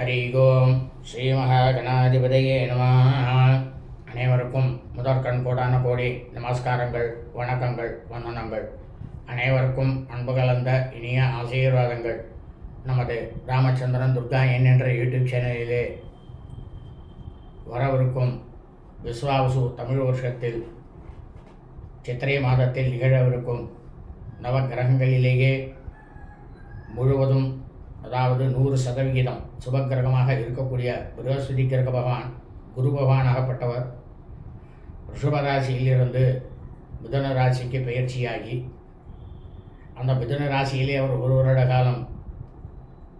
ஹரி ஓம் ஸ்ரீ மகாகணாதிபதியே நம அனைவருக்கும் முதற்கண் கோடான கோடி நமஸ்காரங்கள் வணக்கங்கள் வந்தனங்கள். அனைவருக்கும் அன்பு கலந்த இனிய ஆசீர்வாதங்கள். நமது ராமச்சந்திரன் துர்கா என் என்ற யூடியூப் சேனலிலே வரவிருக்கும் விஸ்வாவசு தமிழ் வருஷத்தில் சித்திரை மாதத்தில் நிகழவிருக்கும் நவகிரகங்களிலேயே முழுவதும் அதாவது நூறு சதவிகிதம் சுபக்கிரகமாக இருக்கக்கூடிய பிரகஸ்பதி கிரக பகவான் குரு பகவானாகப்பட்டவர் ரிஷப ராசியிலிருந்து ராசிக்கு பயிற்சியாகி அந்த மிதன ராசியிலே அவர் ஒரு வருட காலம்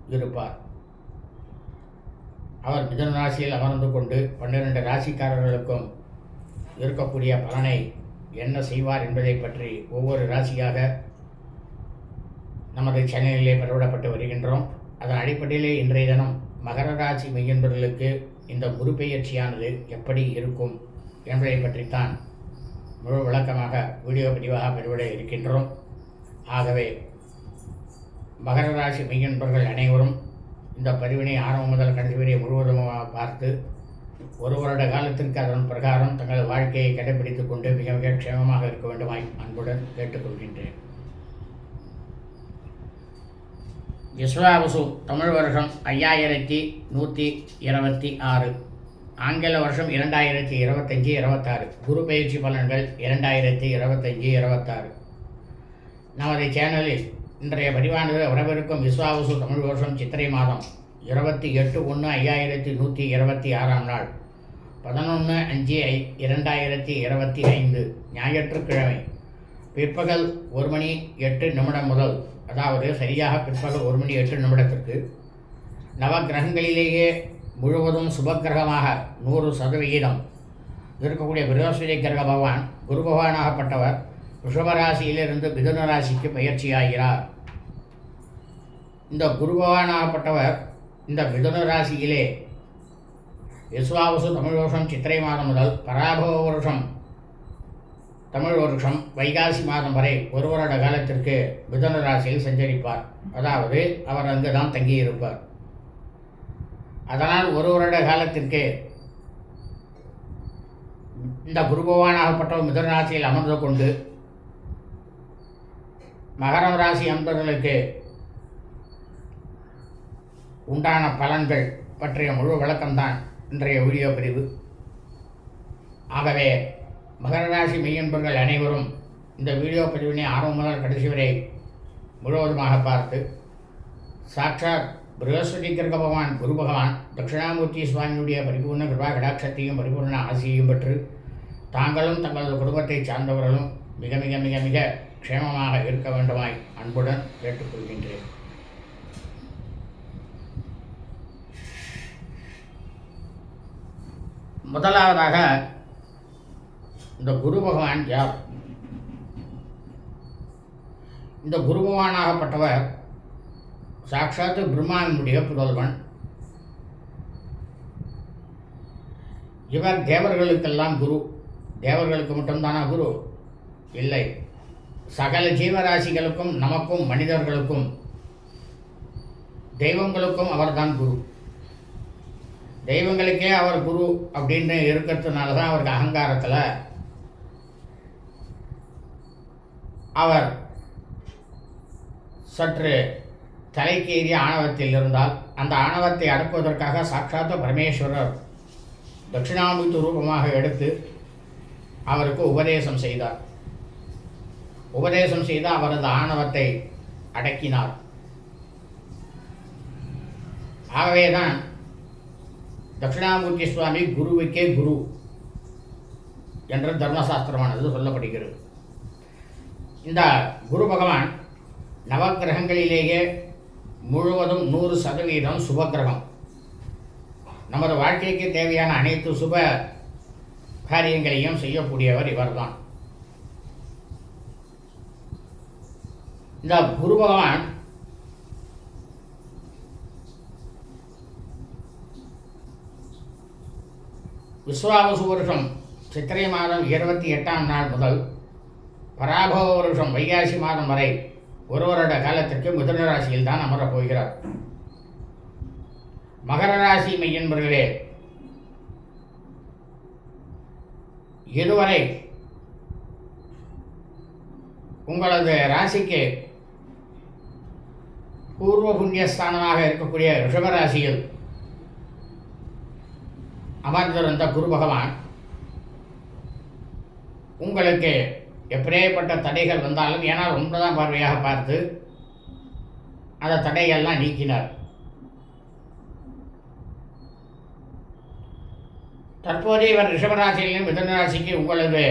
இருப்பார். அவர் மிதன ராசியில் அமர்ந்து கொண்டு பன்னிரண்டு ராசிக்காரர்களுக்கும் இருக்கக்கூடிய பலனை என்ன செய்வார் என்பதை பற்றி ஒவ்வொரு ராசியாக நமது சேனலிலே பரவிடப்பட்டு வருகின்றோம். அதன் அடிப்படையிலே இன்றைய தினம் மகர ராசி மெய்யன்பர்களுக்கு இந்த குரு பெயர்ச்சியானது எப்படி இருக்கும் என்பதை பற்றித்தான் முழு விளக்கமாக வீடியோ பதிவாக பதிவிட இருக்கின்றோம். ஆகவே மகர ராசி மெய்யன்பர்கள் அனைவரும் இந்த பதிவினை ஆரம்பம் முதல் கடைசி வரை முழுவதுமாக பார்த்து ஒரு வருட காலத்திற்கு அதன் பிரகாரம் தங்கள் வாழ்க்கையை கடைபிடித்துக் கொண்டு மிக மிக க்ஷேமமாக இருக்க வேண்டுமாய் அன்புடன் கேட்டுக்கொள்கின்றேன். விஸ்வாவசு தமிழ் வருஷம் ஐயாயிரத்தி நூற்றி இருபத்தி ஆறு. ஆங்கில வருஷம் இரண்டாயிரத்தி இருபத்தஞ்சி இருபத்தாறு. குரு பயிற்சி பலன்கள் இரண்டாயிரத்தி இருபத்தஞ்சி இருபத்தாறு. நமது சேனலில் இன்றைய பதிவானது வரவிருக்கும் விஸ்வாவசு தமிழ் வருஷம் சித்திரை மாதம் இருபத்தி எட்டு ஒன்று ஐயாயிரத்தி நூற்றி இருபத்தி ஆறாம் நாள் பதினொன்று அஞ்சு ஐ இரண்டாயிரத்தி இருபத்தி ஐந்து ஞாயிற்றுக்கிழமை. பிற்பகல் ஒரு மணி எட்டு நிமிடம் முதல் அதாவது சரியாக பிற்பகல் ஒரு மணி எட்டு நிமிடத்திற்கு நவகிரகங்களிலேயே முழுவதும் சுபக்கிரகமாக நூறு சதவிகிதம் இருக்கக்கூடிய பிரகஸ்பதி கிரக பகவான் குரு பகவானாகப்பட்டவர் ரிஷபராசியிலிருந்து மிதுன ராசிக்கு பயிற்சியாகிறார். இந்த குரு பகவானாகப்பட்டவர் இந்த மிதுன ராசியிலே விஸ்வாவசு தமிழ் வருஷம் சித்திரை மாதம் முதல் பராபவ வருஷம் தமிழ் வருஷம் வைகாசி மாதம் வரை ஒரு வருட காலத்திற்கு மிதன ராசியில் சஞ்சரிப்பார். அதாவது அவர் அங்கு தான் தங்கியிருப்பார். அதனால் ஒரு வருட காலத்திற்கு இந்த குருபவானாகப்பட்டவர் மிதன ராசியில் அமர்ந்து கொண்டு மகரம் ராசி அன்பர்களுக்கு உண்டான பலன்கள் பற்றிய முழு விளக்கம்தான் இன்றைய வீடியோ பிரிவு ஆகவே மகர ராசி மெய்யன்பர்கள் அனைவரும் இந்த வீடியோ பதிவினை ஆரம்பம் முதல் கடைசி வரை முழுவதுமாக பார்த்து சாட்சாத் பிரகஸ்பதி கிரக பகவான் குரு பகவான் தட்சிணாமூர்த்தி சுவாமியுடைய பரிபூர்ண கிருபா கடாட்சத்தையும் பரிபூர்ண ஆசையையும் பெற்று தாங்களும் தங்களது குடும்பத்தை சார்ந்தவர்களும் மிக மிக மிக மிக க்ஷேமமாக இருக்க வேண்டுமாய் அன்புடன் கேட்டுக்கொள்கின்றேன். முதலாவதாக இந்த குரு பகவான் யார்? இந்த குரு பகவானாகப்பட்டவர் சாட்சாத்து பிரம்மாவினுடைய புதல்வன். இவர் தேவர்களுக்கெல்லாம் குரு. தேவர்களுக்கு மட்டும்தானா குரு? இல்லை. சகல ஜீவராசிகளுக்கும் நமக்கும் மனிதர்களுக்கும் தெய்வங்களுக்கும் அவர்தான் குரு. தெய்வங்களுக்கே அவர் குரு அப்படின்னு இருக்கிறதுனால தான் அவருக்கு அகங்காரத்தில் அவர் சற்று தலைக்கேறிய ஆணவத்தில் இருந்தால் அந்த ஆணவத்தை அடக்குவதற்காக சாட்சாத்த பரமேஸ்வரர் தட்சிணாமூர்த்தி ரூபமாக எடுத்து அவருக்கு உபதேசம் செய்தார். உபதேசம் செய்து அவரது ஆணவத்தை அடக்கினார். ஆகவேதான் தட்சிணாமூர்த்தி சுவாமி குருவுக்கே குரு என்று தர்மசாஸ்திரமானது சொல்லப்படுகிறது. இந்த குரு பகவான் நவக்கிரகங்களிலேயே முழுவதும் நூறு சதவீதம் சுபக்கிரகம். நமது வாழ்க்கைக்கு தேவையான அனைத்து சுப காரியங்களையும் செய்யக்கூடியவர் இவர்தான். இந்த குரு பகவான் விஸ்வாவசு வருஷம் சித்திரை மாதம் இருபத்தி எட்டாம் நாள் முதல் பராபவ வருஷம் வைகாசி மாதம் வரை ஒரு வருட காலத்திற்கு மிதுன ராசியில் தான் அமரப் போகிறார். மகர ராசி மையன்பர்களே இதுவரை உங்களது ராசிக்கு பூர்வ புண்ணியஸ்தானமாக இருக்கக்கூடிய ரிஷபராசியில் அமர்ந்திருந்த குரு பகவான் உங்களுக்கு எப்படியேப்பட்ட தடைகள் வந்தாலும் ஏன்னா ஒன்பதாம் பார்வையாக பார்த்து அந்த தடைகள்லாம் நீக்கினார். தற்போது இவர் ரிஷபராசியிலும் மிதன ராசிக்கு உங்களது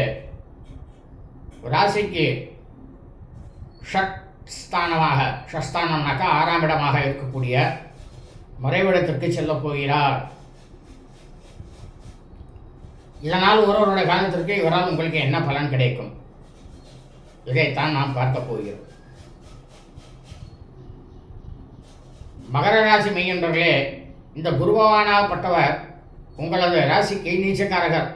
ராசிக்கு ஷட் ஸ்தானமாக ஷஸ்தானம்னாக்கா ஆறாம் இடமாக இருக்கக்கூடிய மறைவிடத்திற்கு செல்லப் போகிறார். இதனால் ஒருவருடைய காலத்திற்கு இவரால் உங்களுக்கு என்ன பலன் கிடைக்கும்? இதைத்தான் நாம் பார்க்க போகிறோம். மகர ராசி மெய்யன்றர்களே இந்த குருபவானாகப்பட்டவர் உங்களது ராசிக்கு நீச்சக்காரகர்.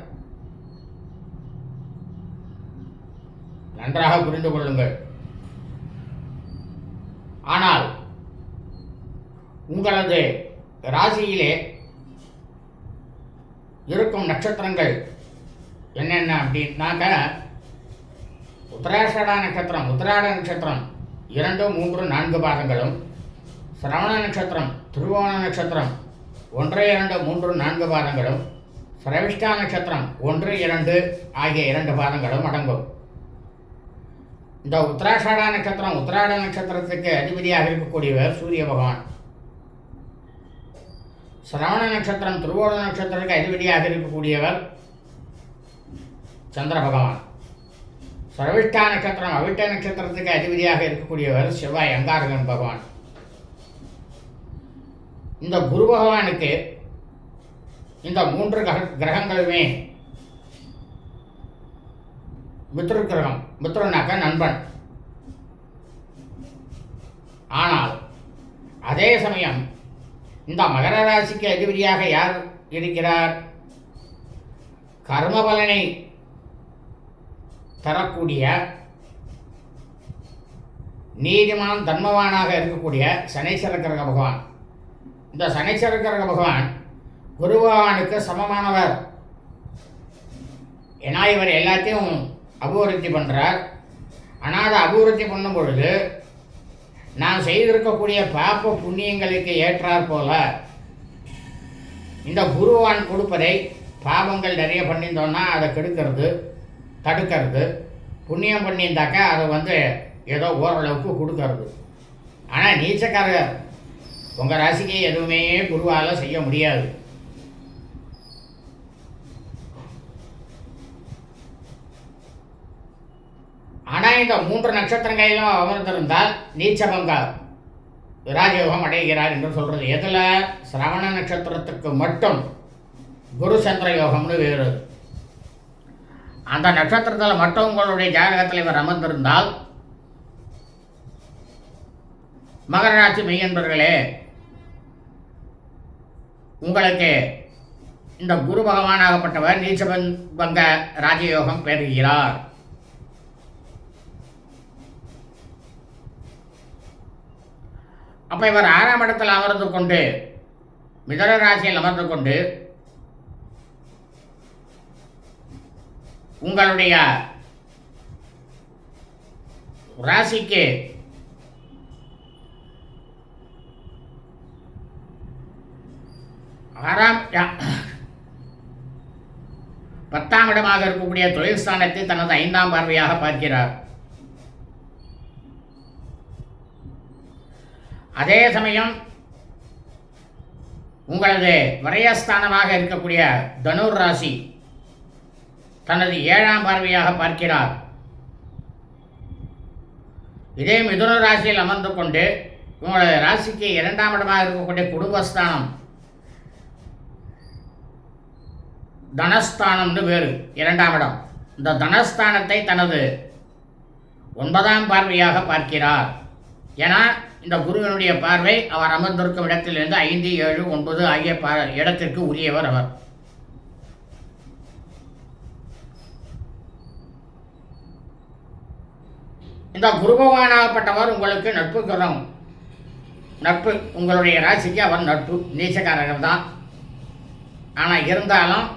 நன்றாக புரிந்து கொள்ளுங்கள். ஆனால் உங்களது ராசியிலே இருக்கும் நட்சத்திரங்கள் என்னென்ன அப்படின்னாக்க உத்தராஷடா நட்சத்திரம் உத்தராட நட்சத்திரம். இரண்டு மூன்று நான்கு பாதங்களும். சிரவண நட்சத்திரம் திருவோண நட்சத்திரம். ஒன்று இரண்டு மூன்று நான்கு பாதங்களும். சிரவிஷ்டா நட்சத்திரம் ஒன்று இரண்டு ஆகிய இரண்டு பாதங்களும் அடங்கும். இந்த உத்தராஷாடா நட்சத்திரம் உத்தராட நட்சத்திரத்துக்கு அதிபதியாக இருக்கக்கூடியவர் சூரிய பகவான். சிரவண நட்சத்திரம் திருவோண நட்சத்திரத்துக்கு அதிபதியாக இருக்கக்கூடியவர் சந்திர பகவான். சரவிஷ்டா நட்சத்திரம் அவிட்ட நட்சத்திரத்துக்கு அதிபதியாக இருக்கக்கூடியவர் செவ்வாய் அங்காரகன் பகவான். இந்த குரு பகவானுக்கு இந்த மூன்று கிரக கிரகங்களுமே மித்ரு கிரகம் மித்ருனாக்க நண்பன். ஆனால் அதே சமயம் இந்த மகர ராசிக்கு அதிபதியாக யார் இருக்கிறார்? கர்ம பலனை தரக்கூடிய நீதிமான் தன்மவானாக இருக்கக்கூடிய சனீஸ்வர கிரக பகவான். இந்த சனீஸ்வர கிரக பகவான் குரு பகவானுக்கு சமமானவர். ஏன்னா இவர் எல்லாத்தையும் அபிவிருத்தி பண்ணுறார் ஆனால் அதை அபிவிருத்தி பண்ணும் பொழுது நான் செய்திருக்கக்கூடிய பாப்ப புண்ணியங்களுக்கு ஏற்றாற் போல இந்த குருவான் கொடுப்பதை பாவங்கள் நிறைய பண்ணியிருந்தோன்னா அதை கெடுக்கிறது. தடுக்கிறது. புண்ணியம் பண்ணியிருந்தாக்கா அதை வந்து ஏதோ ஓரளவுக்கு கொடுக்கறது. ஆனால் நீச்சக்காரர் உங்கள் ராசிக்கு எதுவுமே குருவால் செய்ய முடியாது. ஆனால் இந்த மூன்று நட்சத்திரங்களிலும் அமர்ந்திருந்தால் நீச்சபங்கார் விராஜயோகம் அடைகிறார் என்று சொல்கிறது எதில்? சிரவண நட்சத்திரத்துக்கு மட்டும் குரு சந்திர யோகம்னு வேறு. அந்த நட்சத்திரத்தில் மட்டும் உங்களுடைய ஜாதகத்தில் இவர் அமர்ந்திருந்தால் மகராட்சி மெய்யன்பர்களே உங்களுக்கு இந்த குரு பகவானாகப்பட்டவர் நீச்சபன் பங்க ராஜயோகம் பெறுகிறார். அப்போ இவர் ஆறாம் இடத்தில் அமர்ந்து கொண்டு மிதன ராசியில் அமர்ந்து கொண்டு உங்களுடைய ராசிக்கு ஆறாம் பத்தாம் இடமாக இருக்கக்கூடிய தொழில் ஸ்தானத்தை தனது ஐந்தாம் பார்வையாக பார்க்கிறார். அதே சமயம் உங்களது வரையஸ்தானமாக இருக்கக்கூடிய தனுர் ராசி தனது ஏழாம் பார்வையாக பார்க்கிறார். இதே மிதுன ராசியில் அமர்ந்து கொண்டு உங்களது ராசிக்கு இரண்டாம் இடமாக இருக்கக்கூடிய குடும்பஸ்தானம். தனஸ்தானம்னு வேறு இரண்டாம் இடம். இந்த தனஸ்தானத்தை தனது ஒன்பதாம் பார்வையாக பார்க்கிறார். ஏன்னா இந்த குருவினுடைய பார்வை அவர் அமர்ந்திருக்கும் இடத்திலிருந்து ஐந்து ஏழு ஒன்பது ஆகிய பா இடத்திற்கு உரியவர் அவர். இந்த குருபவானாகப்பட்டவர் உங்களுக்கு நட்பு கிரகம் நட்பு உங்களுடைய ராசிக்கு அவர் நட்பு. நீச்சக்காரர்கள் தான் ஆனால் இருந்தாலும்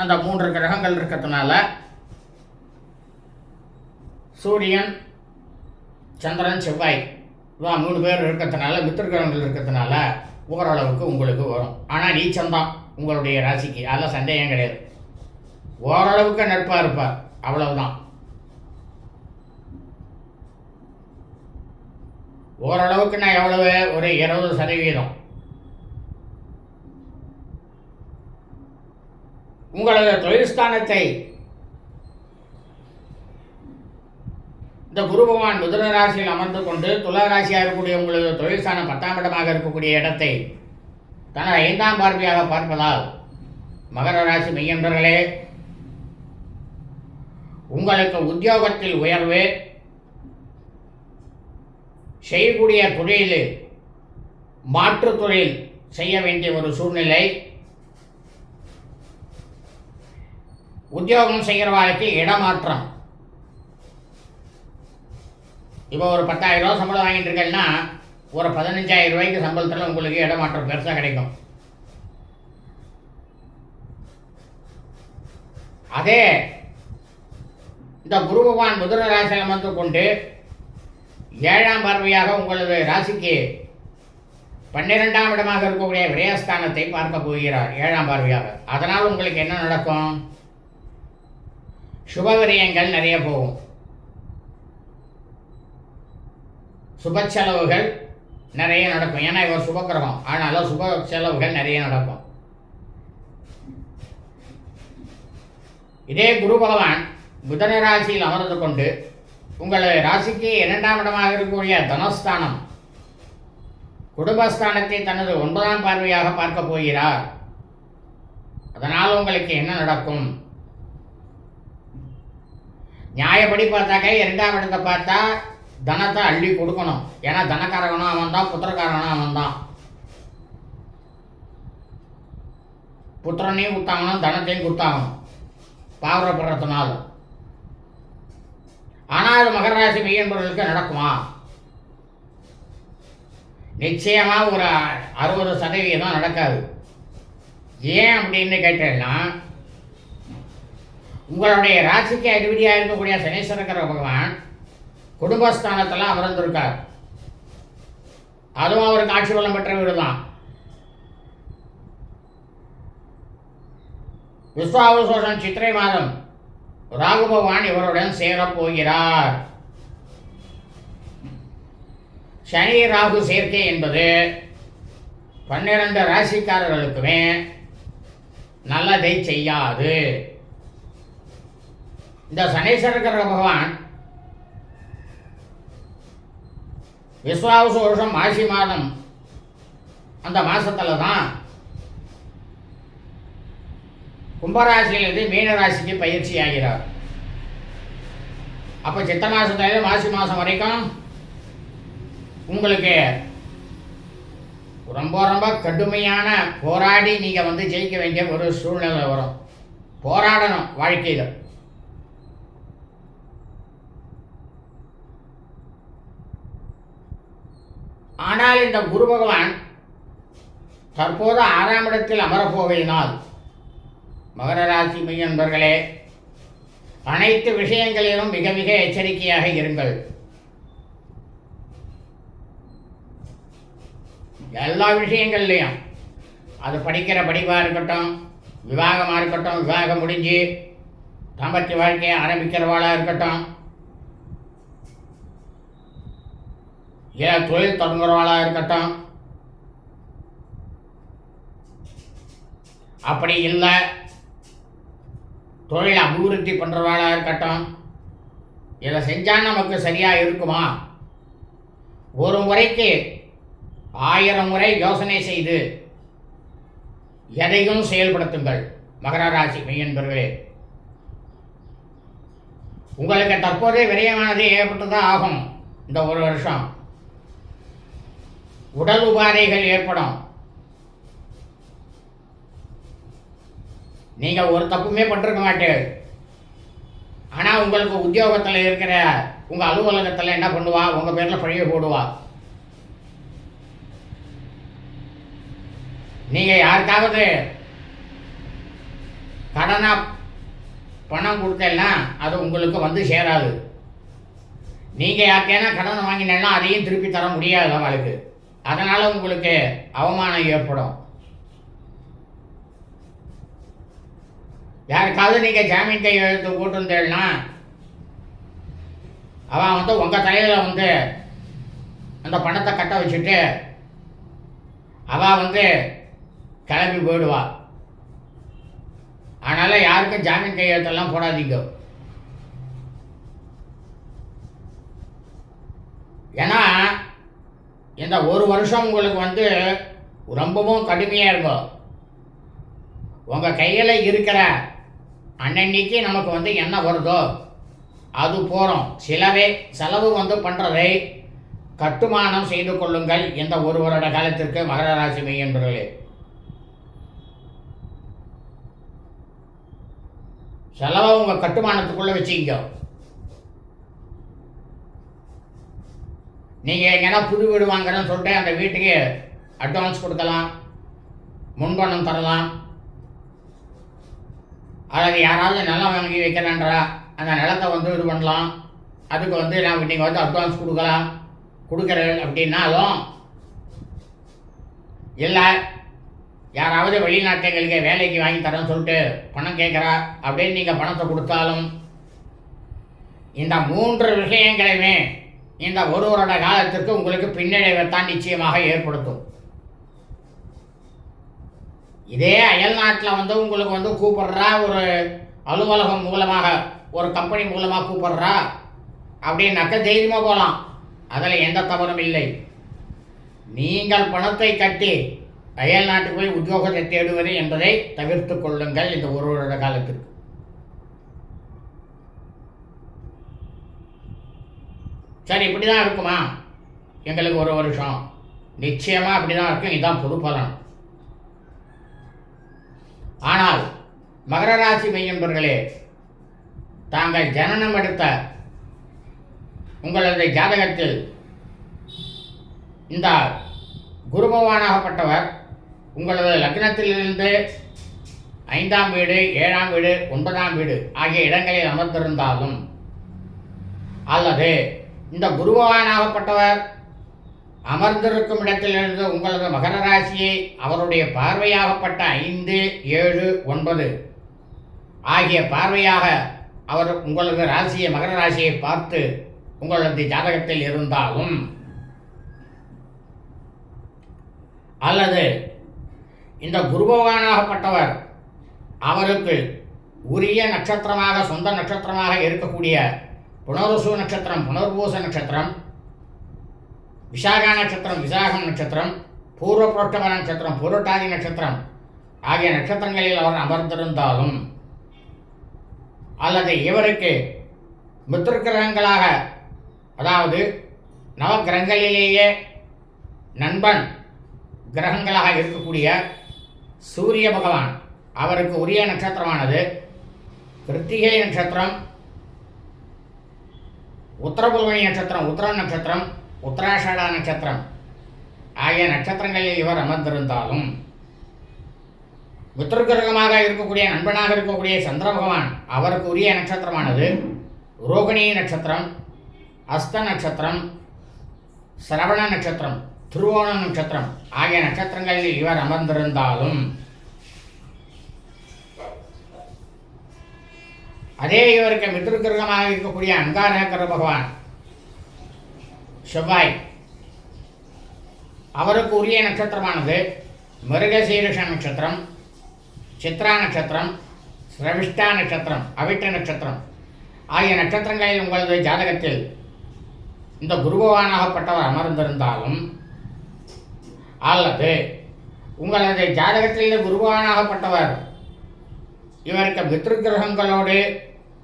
அந்த மூன்று கிரகங்கள் இருக்கிறதுனால சூரியன் சந்திரன் செவ்வாய் இவா மூணு பேர் இருக்கிறதுனால மித்திரகிரகங்கள் இருக்கிறதுனால ஓரளவுக்கு உங்களுக்கு வரும். ஆனால் நீச்சம்தான் உங்களுடைய ராசிக்கு. அதெல்லாம் சந்தேகம் கிடையாது. ஓரளவுக்கு நட்பாக இருப்பார். அவ்வளவுதான். ஓரளவுக்கு நான் எவ்வளவு? ஒரு இருபது சதவீதம். உங்களது தொழில்ஸ்தானத்தை இந்த குரு பகவான் மிதுன ராசியில் அமர்ந்து கொண்டு துலா ராசியாக இருக்கக்கூடிய உங்களது தொழில்ஸ்தானம் பத்தாம் இடமாக இருக்கக்கூடிய இடத்தை தனது ஐந்தாம் பார்வையாக பார்ப்பதால் மகர ராசி மெய்யன்பர்களே உங்களுக்கு உத்தியோகத்தில் உயர்வு செய்யக்கூடிய தொழில் மாற்றுத் தொழில் செய்ய வேண்டிய ஒரு சூழ்நிலை. உத்தியோகம் செய்கிற வாழ்க்கை இடமாற்றம். இப்போ ஒரு பத்தாயிரம் ரூபா சம்பளம் வாங்கிட்டு இருக்கேன்னா ஒரு பதினஞ்சாயிரம் ரூபாய்க்கு சம்பளத்தில் உங்களுக்கு இடமாற்றம் பெருசாக கிடைக்கும். அதே இந்த குரு பகவான் முதல ராசியில் அமர்ந்து கொண்டு ஏழாம் பார்வையாக உங்களது ராசிக்கு பன்னிரெண்டாம் இடமாக இருக்கக்கூடிய விரயஸ்தானத்தை பார்க்க போகிறார் ஏழாம் பார்வையாக. அதனால் உங்களுக்கு என்ன நடக்கும்? சுப விரயங்கள் நிறைய போகும். சுப செலவுகள் நிறைய நடக்கும். ஏன்னா இவர் சுபக்கிரகம். ஆனாலும் சுப செலவுகள் நிறைய நடக்கும். இதே குரு பகவான் புதன ராசியில் அமர்ந்து கொண்டு உங்கள் ராசிக்கு இரண்டாம் இடமாக இருக்கக்கூடிய தனஸ்தானம். குடும்பஸ்தானத்தை தனது ஒன்பதாம் பார்வையாக பார்க்க போகிறார். அதனால் உங்களுக்கு என்ன நடக்கும்? நியாயப்படி பார்த்தாக்க இரண்டாம் இடத்தை பார்த்தா தனத்தை அள்ளி கொடுக்கணும். ஏன்னா தனக்காரகனும் அவன் தான் புத்திரக்காரனும் அவன் தான் புத்திரனையும் கொடுத்தாங்கணும் தனத்தையும் கொடுத்தாங்கணும் பாவரப்படுறதுனால ஆனால் அது மகர ராசி மெய்யன்பர்களுக்கு நடக்குமா? நிச்சயமா ஒரு அறுபது சதவீதம் நடக்காது. ஏன் அப்படின்னு கேட்டேன்னா உங்களுடைய ராசிக்கு அதிபதியாக இருக்கக்கூடிய சனீஸ்வரக்கர பகவான் குடும்பஸ்தானத்தில் அமர்ந்திருக்கார். அதுவும் அவருக்கு ஆட்சி பலம் பெற்ற வீடு தான் விஸ்வாவசோஷம் சித்திரை மாதம். ராகு பகவான் இவருடன் சேரப் போகிறார் சனி ராகு சேர்க்கை என்பது பன்னிரண்டு ராசிக்காரர்களுக்குமே நல்லதை செய்யாது. இந்த சனீஸ்வரக்கர பகவான் விஸ்வாவச வருஷம் மாசி மாதம் அந்த மாசத்துல தான் கும்பராசியிலிருந்து மீனராசிக்கு பயிற்சி ஆகிறார் அப்போ சித்த மாதத்துலேருந்து மாசி மாதம் வரைக்கும் உங்களுக்கு ரொம்ப ரொம்ப கடுமையான போராடி நீங்கள் வந்து ஜெயிக்க வேண்டிய ஒரு சூழ்நிலை வரும். போராடணும் வாழ்க்கையில். ஆனால் இந்த குரு பகவான் தற்போது ஆறாம் இடத்தில் அமரப்போவதினால் மகர ராசி மெய்யன்பர்களே அனைத்து விஷயங்களிலும் மிக மிக எச்சரிக்கையாக இருங்கள். எல்லா விஷயங்கள்லையும் அது படிக்கிற படிப்பாக இருக்கட்டும் விவாகமாக இருக்கட்டும் விவாகம் முடிஞ்சு தாம்பத்திய வாழ்க்கையை ஆரம்பிக்கிறவாளாக இருக்கட்டும் ஏ தொழில் தொடங்குறவாளாக இருக்கட்டும் அப்படி இல்லை தொழில் அபிவிருத்தி பண்ணுறவாளாக இருக்கட்டும். இதை செஞ்சால் நமக்கு சரியாக இருக்குமா? ஒரு முறைக்கு ஆயிரம் முறை யோசனை செய்து எதையும் செயல்படுத்துங்கள் மகர ராசி மெய்யன்பர்களே. உங்களுக்கு தற்போதே விரயமானது ஏற்பட்டு தான் ஆகும் இந்த ஒரு வருஷம். உடல் உபாதைகள் ஏற்படும். நீங்கள் ஒரு தப்புமே பண்ணிருக்க மாட்டீங்க ஆனால் உங்களுக்கு உத்தியோகத்தில் இருக்கிற உங்கள் அலுவலகத்தில் என்ன பண்ணுவா? உங்கள் பேரில் பழிய போடுவா. நீங்கள் யாருக்காவது கடனாக பணம் கொடுத்தேன்னா அது உங்களுக்கு வந்து சேராது. நீங்கள் யார்கிட்டனா கடன் வாங்கினேன்னா அதையும் திருப்பி தர முடியாது அவளுக்கு. அதனால் உங்களுக்கு அவமானம் ஏற்படும். யாருக்காவது நீங்க ஜாமீன் கை எழுத்து போட்டிருந்தேன்னா அவன் வந்து உங்க தலையில வந்து அந்த பணத்தை கட்ட வச்சுட்டு அவ வந்து கிளம்பி போயிடுவா. அதனால யாருக்கும் ஜாமீன் கையெழுத்தெல்லாம் போடாதீங்க. ஏன்னா இந்த ஒரு வருஷம் உங்களுக்கு வந்து ரொம்பவும் கடுமையாக இருக்கும். உங்கள் கையில் இருக்கிற அன்னன்னைக்கு நமக்கு வந்து என்ன வருதோ அது போகிறோம் சிலவே செலவு வந்து பண்ணுறதை கட்டுமானம் செய்து கொள்ளுங்கள் இந்த ஒரு வருட காலத்திற்கு மகர ராசி மெய்யன்பர்களே செலவை உங்கள் கட்டுமானத்துக்குள்ளே வச்சுக்கிங்க. நீங்கள் எங்கன்னா புது வீடு வாங்குறேன்னு சொல்லிட்டு அந்த வீட்டுக்கு அட்வான்ஸ் கொடுக்கலாம் முன்பணம் தரலாம் அல்லது யாராவது நிலம் வாங்கி வைக்கிறேன்றா அந்த நிலத்தை வந்து இது பண்ணலாம். அதுக்கு வந்து நான் நீங்கள் வந்து அட்வான்ஸ் கொடுக்கலாம். கொடுக்குறேன் அப்படின்னாலும் இல்லை யாராவது வெளிநாட்டுகளுக்கு வேலைக்கு வாங்கி தரேன்னு சொல்லிட்டு பணம் கேட்குறா அப்படின்னு நீங்கள் பணத்தை கொடுத்தாலும் இந்த மூன்று விஷயங்களையுமே இந்த ஒரு வருட காலத்திற்கு உங்களுக்கு பின்னடைவைத்தான் நிச்சயமாக ஏற்படுத்தும். இதே அயல் நாட்டில் வந்து உங்களுக்கு வந்து கூப்பிடுறா ஒரு அலுவலகம் மூலமாக ஒரு கம்பெனி மூலமாக கூப்பிடுறா அப்படின்னாக்க தைரியமாக போகலாம் அதில் எந்த தவறும் இல்லை. நீங்கள் பணத்தை கட்டி அயல் நாட்டுக்கு போய் உத்தியோகத்தை தேடுவது என்பதை தவிர்த்து கொள்ளுங்கள் இந்த ஒரு வருட காலத்திற்கு. சரி இப்படி தான் இருக்குமா? எங்களுக்கு ஒரு வருஷம். நிச்சயமாக அப்படி தான் இருக்கும். இதுதான் பொது பலன் ஆனால் மகர ராசி மெய்யன்பர்களே தாங்கள் ஜனனம் எடுத்த உங்களது ஜாதகத்தில் இந்த குரு பகவானாகப்பட்டவர் உங்களது லக்னத்திலிருந்து ஐந்தாம் வீடு ஏழாம் வீடு ஒன்பதாம் வீடு ஆகிய இடங்களில் அமர்ந்திருந்தாலும் அல்லது இந்த குருபவானாகப்பட்டவர் அமர்ந்திருக்கும் இடத்திலிருந்து உங்களது மகர ராசியை அவருடைய பார்வையாகப்பட்ட ஐந்து ஏழு ஒன்பது ஆகிய பார்வையாக அவர் உங்களது ராசியை மகர ராசியை பார்த்து உங்களது ஜாதகத்தில் இருந்தாலும் அல்லது இந்த குருபவானாகப்பட்டவர் அவருக்கு உரிய நட்சத்திரமாக சொந்த நட்சத்திரமாக இருக்கக்கூடிய புனர்வசு நட்சத்திரம் புனர்பூச நட்சத்திரம் விசாகா நட்சத்திரம் விசாகம் நட்சத்திரம் பூர்வ புரோஷ்டம நட்சத்திரம் பூரட்டாதி நட்சத்திரம் ஆகிய நட்சத்திரங்களில் அவர் அமர்ந்திருந்தாலும் அல்லது இவருக்கு மித்திருக்கிரகங்களாக அதாவது நவகிரகங்களிலேயே நண்பன் கிரகங்களாக இருக்கக்கூடிய சூரிய பகவான் அவருக்கு உரிய நட்சத்திரமானது கிருத்திகை நட்சத்திரம் உத்தரபுல்வனி நட்சத்திரம் உத்தர நட்சத்திரம் உத்தராஷாடா நட்சத்திரம். ஆகிய நட்சத்திரங்களில் இவர் அமர்ந்திருந்தாலும் மித்திருக்கிரகமாக இருக்கக்கூடிய நண்பனாக இருக்கக்கூடிய சந்திர பகவான் அவருக்கு உரிய நட்சத்திரமானது ரோகிணி நட்சத்திரம் அஸ்த நட்சத்திரம் சிரவண நட்சத்திரம் திருவோண நட்சத்திரம் ஆகிய நட்சத்திரங்களில் இவர் அமர்ந்திருந்தாலும் அதே இவருக்கு மித்திருக்கிரகமாக இருக்கக்கூடிய அங்காரகர பகவான் செவ்வாய். அவருக்கு உரிய நட்சத்திரமானது மிருகசீரிஷ நட்சத்திரம் சித்ரா நட்சத்திரம் சிரவிஷ்டா நட்சத்திரம் அவிட்ட நட்சத்திரம். ஆகிய நட்சத்திரங்களில் உங்களது ஜாதகத்தில் இந்த குருபவானாகப்பட்டவர் அமர்ந்திருந்தாலும் அல்லது உங்களது ஜாதகத்தில் குருவானாகப்பட்டவர் குருபவானாகப்பட்டவர் இவருக்கு பித்ருகிரகங்களோடு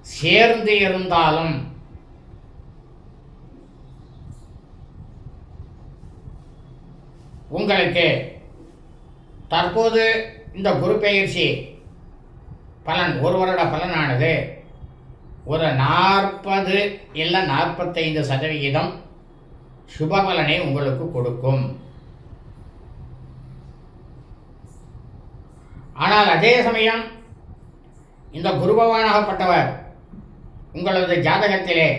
சேர்ந்து இருந்தாலும் உங்களுக்கு. தற்போது இந்த குரு பெயர்ச்சி பலன் ஒரு வருட பலனானது. ஒரு நாற்பது இல்லை நாற்பத்தைந்து சதவிகிதம் சுப பலனை உங்களுக்கு கொடுக்கும். ஆனால் அதே சமயம் இந்த குருபவானாகப்பட்டவர் உங்களது ஜாதகத்திலே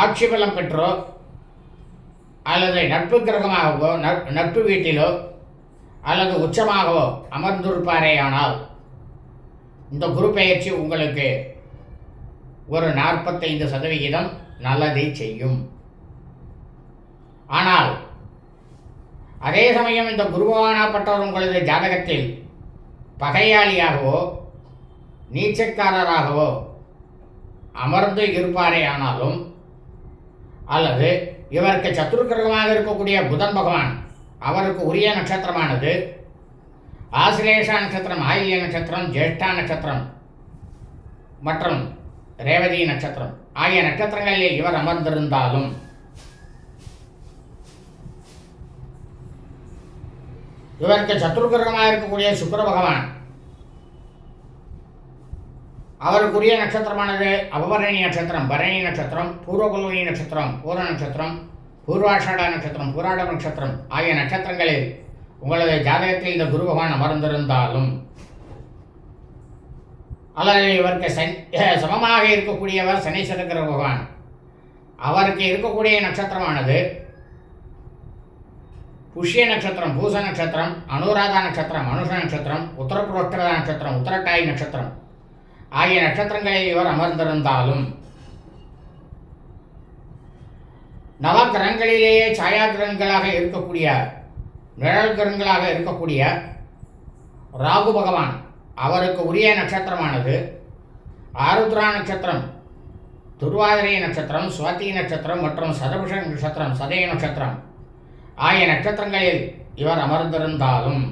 ஆட்சி பலம் பெற்றோ அல்லது நட்பு கிரகமாகவோ நட்பு வீட்டிலோ அல்லது உச்சமாகவோ அமர்ந்திருப்பாரேயானால் இந்த குரு பெயர்ச்சி உங்களுக்கு ஒரு நாற்பத்தைந்து சதவிகிதம் நல்லதை செய்யும். ஆனால் அதே சமயம் இந்த குருபவானாப்பட்டவர் உங்களது ஜாதகத்தில் பகையாளியாகவோ நீச்சக்காரராகவோ அமர்ந்து இருப்பாரே ஆனாலும் அல்லது இவருக்கு சத்துருக்கிரகமாக இருக்கக்கூடிய புதன் பகவான் அவருக்கு உரிய நட்சத்திரமானது. ஆசிரேஷா நட்சத்திரம் ஆயில்ய நட்சத்திரம் ஜேஷ்டா நட்சத்திரம் மற்றும் ரேவதி நட்சத்திரம். ஆகிய நட்சத்திரங்களில் இவர் அமர்ந்திருந்தாலும் இவருக்கு சத்ருகிரகமாக இருக்கக்கூடிய சுக்கர பகவான் அவருக்குரிய நட்சத்திரமானது அபபரணி நட்சத்திரம் பரணி நட்சத்திரம் பூர்வகுலவனி நட்சத்திரம் பூர நட்சத்திரம் பூர்வாஷாடா நட்சத்திரம் பூராட நட்சத்திரம் ஆகிய நட்சத்திரங்களில் உங்களது ஜாதகத்தில் இந்த குரு பகவான் அமர்ந்திருந்தாலும் அல்லது இவருக்கு சன் சமமாக இருக்கக்கூடியவர் சனீஸ்வரக்கிர பகவான் அவருக்கு இருக்கக்கூடிய நட்சத்திரமானது புஷ்ய நட்சத்திரம் பூச நட்சத்திரம் அனுராதா நட்சத்திரம் அனுஷ நட்சத்திரம் உத்தரப்புரோஷ்டதா நட்சத்திரம் உத்தரட்டாய் நட்சத்திரம் ஆகிய நட்சத்திரங்களில் இவர் அமர்ந்திருந்தாலும் நவகிரகங்களிலேயே சாயா கிரகங்களாக இருக்கக்கூடிய நிழல் கிரகங்களாக இருக்கக்கூடிய ராகு பகவான் அவருக்கு உரிய நட்சத்திரமானது. ஆருத்ரா நட்சத்திரம் துர்வாதிரை நட்சத்திரம் சுவாதி நட்சத்திரம் மற்றும் சதபுஷ நட்சத்திரம் சதய நட்சத்திரம் ஆகிய நட்சத்திரங்களில் இவர் அமர்ந்திருந்தாலும்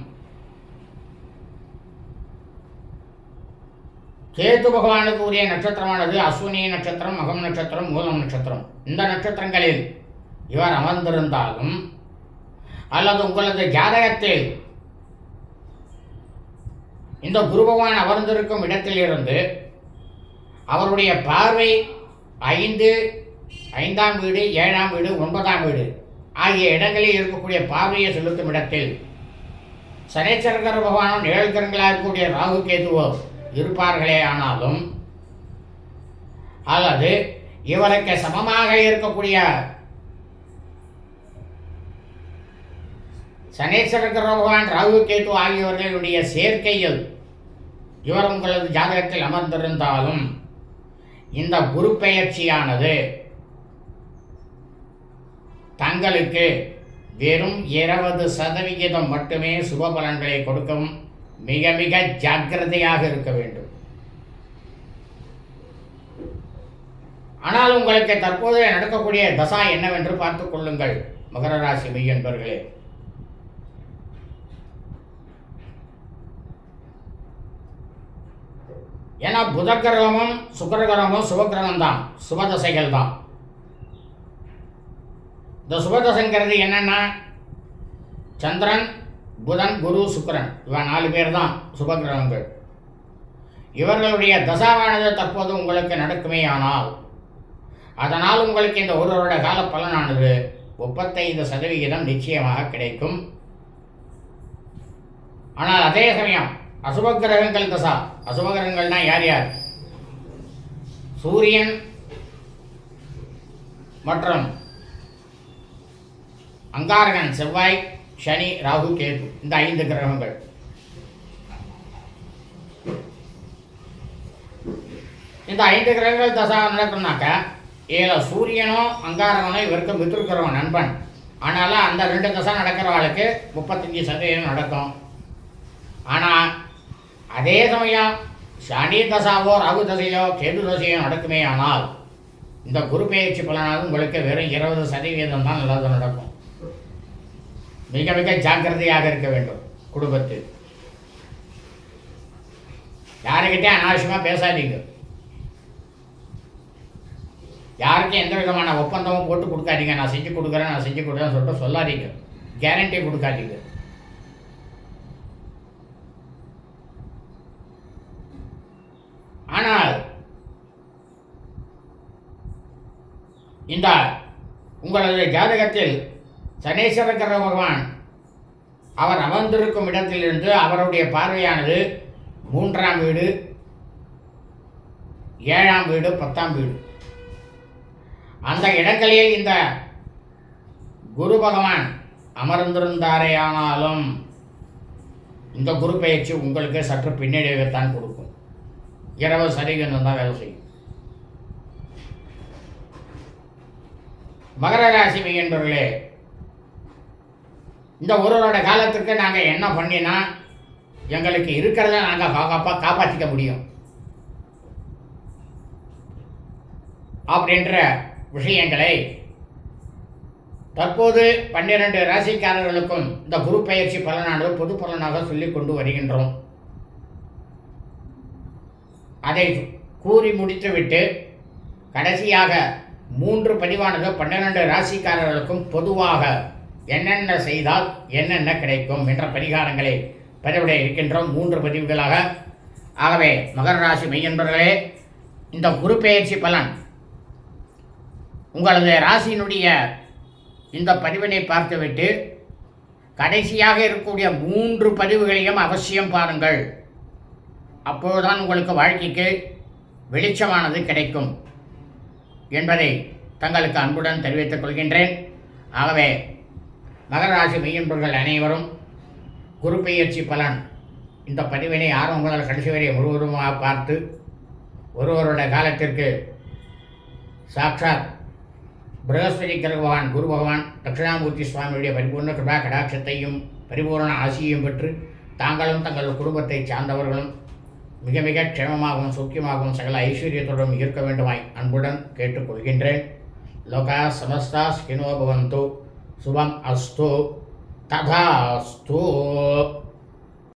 கேது பகவானுக்கு உரிய நட்சத்திரமானது அஸ்வினி நட்சத்திரம் மகம் நட்சத்திரம் மூலம் நட்சத்திரம். இந்த நட்சத்திரங்களில் இவர் அமர்ந்திருந்தாலும் அல்லது உங்களது ஜாதகத்தில் இந்த குரு பகவான் அமர்ந்திருக்கும் இடத்திலிருந்து அவருடைய பார்வை ஐந்து ஐந்தாம் வீடு ஏழாம் வீடு ஒன்பதாம் வீடு ஆகிய இடங்களில் இருக்கக்கூடிய பார்வையை செலுத்தும் இடத்தில் சனேச்சரகர பகவானும் நிழல்கரங்களாக இருக்கக்கூடிய ராகு கேதுவோ இருப்பார்களே ஆனாலும் அல்லது இவருக்கு சமமாக இருக்கக்கூடிய சனேஸ்வரகர பகவான் ராகு கேது ஆகியவர்களுடைய சேர்க்கையில் இவர் உங்களது ஜாதகத்தில் அமர்ந்திருந்தாலும் இந்த குரு பெயர்ச்சியானது தங்களுக்கு வெறும் இருபது சதவிகிதம் மட்டுமே சுப பலன்களை கொடுக்கவும் மிக மிக ஜாக்கிரதையாக இருக்க வேண்டும். ஆனால் உங்களுக்கு தற்போது நடக்கக்கூடிய தசா என்னவென்று பார்த்துக் கொள்ளுங்கள் மகர ராசி மெய்யன்பர்களே. ஏன்னா புதக்கிரகமும் சுக்கரகிரகமும் சுபகிரகம் தான் சுபதசைகள் தான் இந்த சுபதசைங்கிறது என்னன்னா சந்திரன் புதன் குரு சுக்கரன். இவன் நாலு பேர் தான் சுபகிரகங்கள் இவர்களுடைய தசாவானது தற்போது உங்களுக்கு நடக்குமே ஆனால் அதனால் உங்களுக்கு இந்த ஒரு வருட கால பலனானது முப்பத்தைந்து சதவிகிதம் நிச்சயமாக கிடைக்கும். ஆனால் அதே சமயம் அசுப கிரகங்கள் தசா. அசுபகிரகங்கள்னா யார் யார்? சூரியன் மற்றும் அங்காரகன் செவ்வாய் சனி ராகு கேது. இந்த ஐந்து கிரகங்கள். இந்த ஐந்து கிரகங்கள் தசா நடக்கணும்னாக்க இதில் சூரியனும் அங்காரகனும் இவருக்கு மித்ருக்கிறவன் நண்பன். அதனால் அந்த ரெண்டு தசை நடக்கிறவளுக்கு முப்பத்தஞ்சு சதவீதம் நடக்கும். ஆனால் அதே சமயம் சனி தசாவோ ராகு தசையோ கேது தசையோ நடக்குமே ஆனால் இந்த குரு பயிற்சி பலனாக உங்களுக்கு வெறும் இருபது சதவீதம் தான் நல்லது நடக்கும். மிக மிக ஜாக்கிரதையாக இருக்க வேண்டும் குடும்பத்தில். யாருக்கிட்டே அனாவசியமாக பேசாதீங்க. யாருக்கும் எந்த விதமான ஒப்பந்தமும் போட்டு கொடுக்காதீங்க. நான் செஞ்சு கொடுக்குறேன் நான் செஞ்சு கொடுக்குறேன்னு சொல்லிட்டு சொல்லாதீங்க. கேரண்டி கொடுக்காதீங்க. ஆனால் இந்த உங்களது ஜாதகத்தில் சனீஸ்வர பகவான் அவர் அமர்ந்திருக்கும் இடத்திலிருந்து அவருடைய பார்வையானது மூன்றாம் வீடு ஏழாம் வீடு பத்தாம் வீடு. அந்த இடங்களில் இந்த குரு பகவான் அமர்ந்திருந்தாரேயானாலும் இந்த குரு பயிற்சி உங்களுக்கு சற்று பின்னடைவைத்தான் கொடுக்கும். இரவு சரிகன்னு தான் வேலை செய்யும். மகர ராசி என்பவர்களே இந்த ஒரு வருட காலத்துக்கு நாங்கள் என்ன பண்ணினா எங்களுக்கு இருக்கிறத நாங்கள் காப்பா காப்பாற்றிக்க முடியும். அப்படின்ற விஷயங்களை தற்போது பன்னிரண்டு ராசிக்காரர்களுக்கும் இந்த குரு பயிற்சி பலனானது பொது பலனாக சொல்லி கொண்டு வருகின்றோம். அதை கூறி முடித்துவிட்டு கடைசியாக மூன்று பதிவானது பன்னிரண்டு ராசிக்காரர்களுக்கும் பொதுவாக என்னென்ன செய்தால் என்னென்ன கிடைக்கும் என்ற பரிகாரங்களை பதிவுடைய இருக்கின்றோம் மூன்று பதிவுகளாக. ஆகவே மகர ராசி மெய்யன்பர்களே இந்த குரு பெயர்ச்சி பலன். உங்களது ராசியினுடைய இந்த பதிவினை பார்த்துவிட்டு கடைசியாக இருக்கக்கூடிய மூன்று பதிவுகளையும் அவசியம் பாருங்கள். அப்போதுதான் உங்களுக்கு வாழ்க்கைக்கு வெளிச்சமானது கிடைக்கும் என்பதை தங்களுக்கு அன்புடன் தெரிவித்துக் கொள்கின்றேன். ஆகவே மகராசி மெய்யன்பர்கள் அனைவரும் குரு பெயர்ச்சி பலன். இந்த பதிவினை ஆரம்பம் முதல் கடைசி வரை முழுவதுமாக பார்த்து ஒருவருடைய காலத்திற்கு சாட்சாத் பிரகஸ்பதி கிரக பகவான் குரு பகவான் தட்சிணாமூர்த்தி சுவாமியுடைய பரிபூர்ண கிருபா கடாட்சத்தையும் பரிபூர்ண ஆசியையும் பெற்று தாங்களும் தங்கள் குடும்பத்தை சார்ந்தவர்களும் மிக மிக க்ஷேமமாகவும் சௌக்கியமாகவும் சகல ஐஸ்வர்யத்துடன் இருக்க வேண்டுமாய் அன்புடன் கேட்டுக்கொள்கின்றேன். லோகா சமஸ்தா ஸ்கினோபவந்தோ Số Astu số Astu.